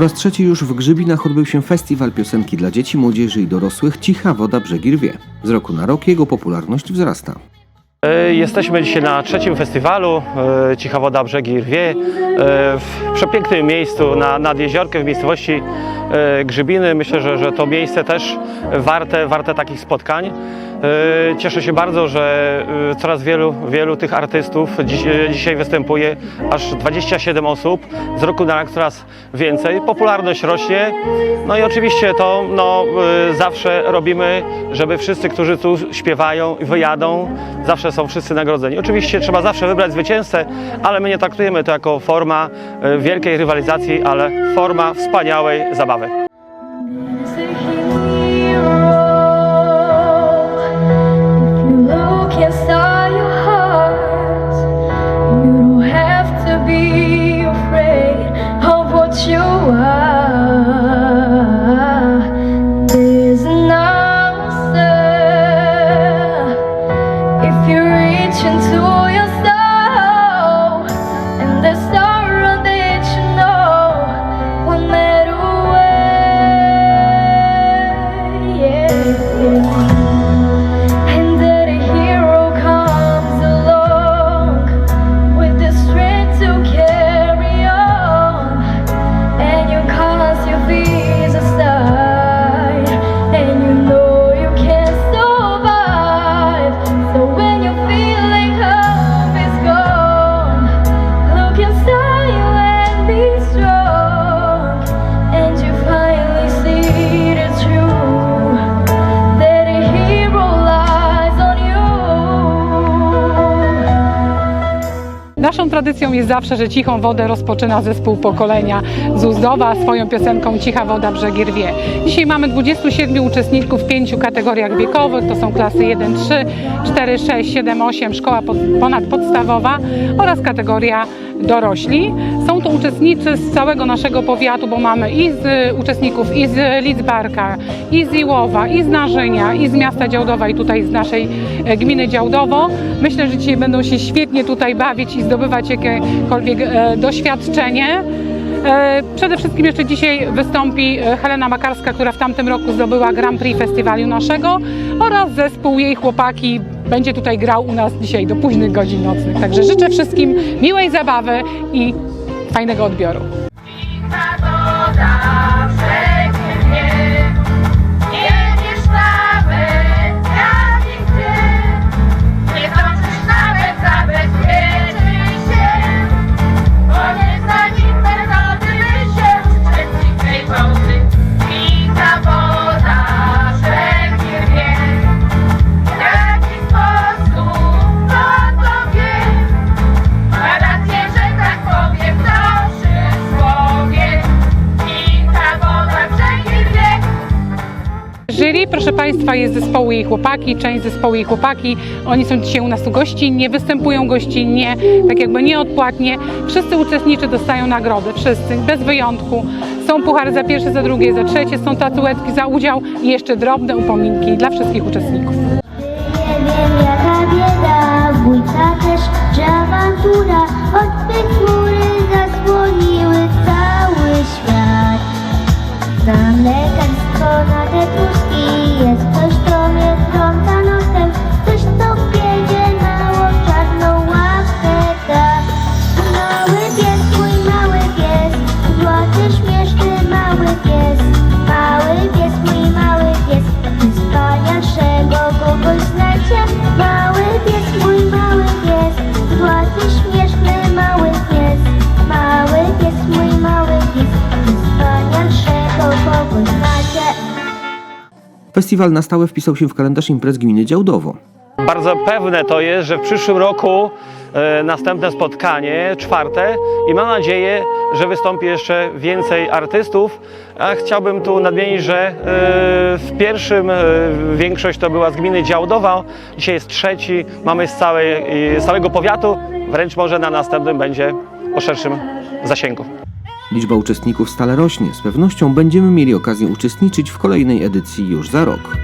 Po raz trzeci już w Grzybinach odbył się festiwal piosenki dla dzieci, młodzieży i dorosłych Cicha Woda Brzegi Rwie. Z roku na rok jego popularność wzrasta. E, Jesteśmy dzisiaj na trzecim festiwalu e, Cicha Woda Brzegi Rwie e, w przepięknym miejscu na, nad jeziorkiem w miejscowości Grzybiny. Myślę, że, że to miejsce też warte, warte takich spotkań. E, Cieszę się bardzo, że e, coraz wielu, wielu tych artystów dziś, e, dzisiaj występuje, aż 27 osób, z roku na rok coraz więcej. Popularność rośnie, no i oczywiście to no, zawsze robimy, żeby wszyscy, którzy tu śpiewają i wyjadą, zawsze są wszyscy nagrodzeni. Oczywiście trzeba zawsze wybrać zwycięzcę, ale my nie traktujemy to jako forma wielkiej rywalizacji, ale forma wspaniałej zabawy. Naszą tradycją jest zawsze, że cichą wodę rozpoczyna zespół pokolenia z swoją piosenką Cicha woda brzegi rwie. Dzisiaj mamy 27 uczestników w pięciu kategoriach wiekowych, to są klasy 1, 3, 4, 6, 7, 8, szkoła pod, ponadpodstawowa oraz kategoria dorośli. Są to uczestnicy z całego naszego powiatu, bo mamy i z uczestników i z Lidzbarka, i z Iłowa, i z Narzynia, i z miasta Działdowa i tutaj z naszej e, gminy Działdowo. Myślę, że dzisiaj będą się świetnie tutaj bawić i zdobywać jakiekolwiek e, doświadczenie. E, Przede wszystkim jeszcze dzisiaj wystąpi Helena Makarska, która w tamtym roku zdobyła Grand Prix festiwalu naszego oraz zespół jej chłopaki będzie tutaj grał u nas dzisiaj do późnych godzin nocnych. Także życzę wszystkim miłej zabawy i fajnego odbioru. Jury, proszę Państwa, jest zespołu jej chłopaki, część zespołu jej chłopaki. Oni są dzisiaj u nas tu gościnnie, występują gościnnie, tak jakby nieodpłatnie. Wszyscy uczestnicy dostają nagrody, wszyscy, bez wyjątku. Są puchary za pierwsze, za drugie, za trzecie, są tatuetki za udział i jeszcze drobne upominki dla wszystkich uczestników. Jaka bieda, bójka też, że awantura chmury zasłoniły cały świat lekarstwo na te puszki Jest ktoś, kto Festiwal na stałe wpisał się w kalendarz imprez gminy Działdowo. Bardzo pewne to jest, że w przyszłym roku e, następne spotkanie, czwarte i mam nadzieję, że wystąpi jeszcze więcej artystów. A chciałbym tu nadmienić, że e, w pierwszym e, większość to była z gminy Działdowa, dzisiaj jest trzeci, mamy z, całej, z całego powiatu, wręcz może na następnym będzie o szerszym zasięgu. Liczba uczestników stale rośnie. Z pewnością będziemy mieli okazję uczestniczyć w kolejnej edycji już za rok.